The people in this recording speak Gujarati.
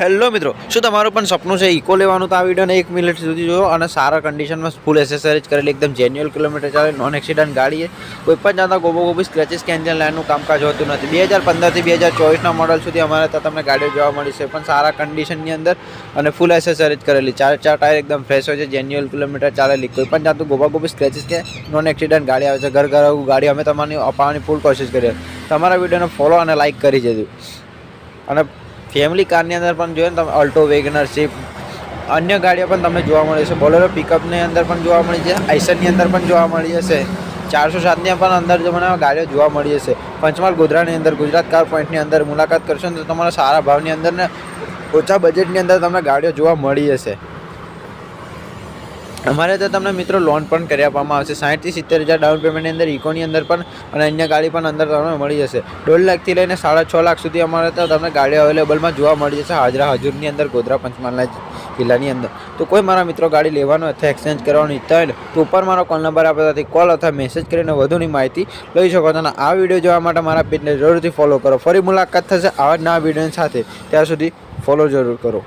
હેલો મિત્રો, શું તમારું પણ સપનું છે ઇકો લેવાનું? તો આ વિડીયોને એક મિનિટ સુધી જોયો અને સારા કન્ડિશનમાં ફૂલ એસેસરીજ કરેલી એકદમ જેન્યુઅલ કિલોમીટર ચાલે નોન એક્સિડન્ટ ગાડી છે. કોઈ પણ જાતા ગોબો ગોબી સ્ક્રેચિસ કે એન્જિન લાઇનનું કામકાજ હોતું નથી. બે હજાર પંદરથી બે હજાર ચોવીસના મોડલ સુધી અમારે ત્યાં તમને ગાડીઓ જોવા મળી છે. પણ સારા કન્ડિશનની અંદર અને ફૂલ એસેસરીજ કરેલી. ચાર ચાર ટાયર એકદમ ફ્રેશ હોય છે જેન્યુઅલ કિલોમીટર ચાલેલી. કોઈ પણ જાતનું ગોબા ગોબી સ્ક્રેચિસ કે નોન એક્સિડન્ટ ગાડી આવે છે, ઘર ઘર ગાડી અમે તમારી અપાવવાની ફૂલ કોશિશ કરીએ. તમારા વિડીયોને ફોલો અને લાઇક કરી જજો અને ફેમિલી કારની અંદર પણ જોઈએ ને તમે અલ્ટો વેગનર સ્વિફ્ટ અન્ય ગાડીઓ પણ તમને જોવા મળે છે. બોલેરો પિકઅપની અંદર પણ જોવા મળી છે. આઈસરની અંદર પણ જોવા મળી જશે ચારસો સાતની પણ અંદર તમને ગાડીઓ જોવા મળી જશે પંચમહાલ ગોધરાની અંદર, ગુજરાત કાર પોઈન્ટની અંદર મુલાકાત કરશો તો તમારા સારા ભાવની અંદર ને ઓછા બજેટની અંદર તમને ગાડીઓ જોવા મળી જશે અમારે તો તમને મિત્રો લોન પણ કરી આપવામાં આવશે. સાઠથી સિત્તેર હજાર ડાઉન પેમેન્ટની અંદર ઇકોની અંદર પણ અને અન્ય ગાડી પણ અંદર તમને મળી જશે. દોઢ લાખથી લઈને સાડા છ લાખ સુધી અમારે તો તમને ગાડી અવેલેબલમાં જોવા મળી જશે. હાજરા હજુરની અંદર, ગોધરા, પંચમહાલના જિલ્લાની અંદર. તો કોઈ મારા મિત્રો ગાડી લેવાનો અથવા એક્સચેન્જ કરવાનો ઈચ્છતા હોય તો ઉપર મારો કોલ નંબર આપવાથી કોલ અથવા મેસેજ કરીને વધુની માહિતી લઈ શકો છો. અને આ વીડિયો જોવા માટે મારા પેજને જરૂરથી ફોલો કરો. ફરી મુલાકાત થશે આવા જ નવા વિડીયોની સાથે. ત્યાં સુધી ફોલો જરૂર કરો.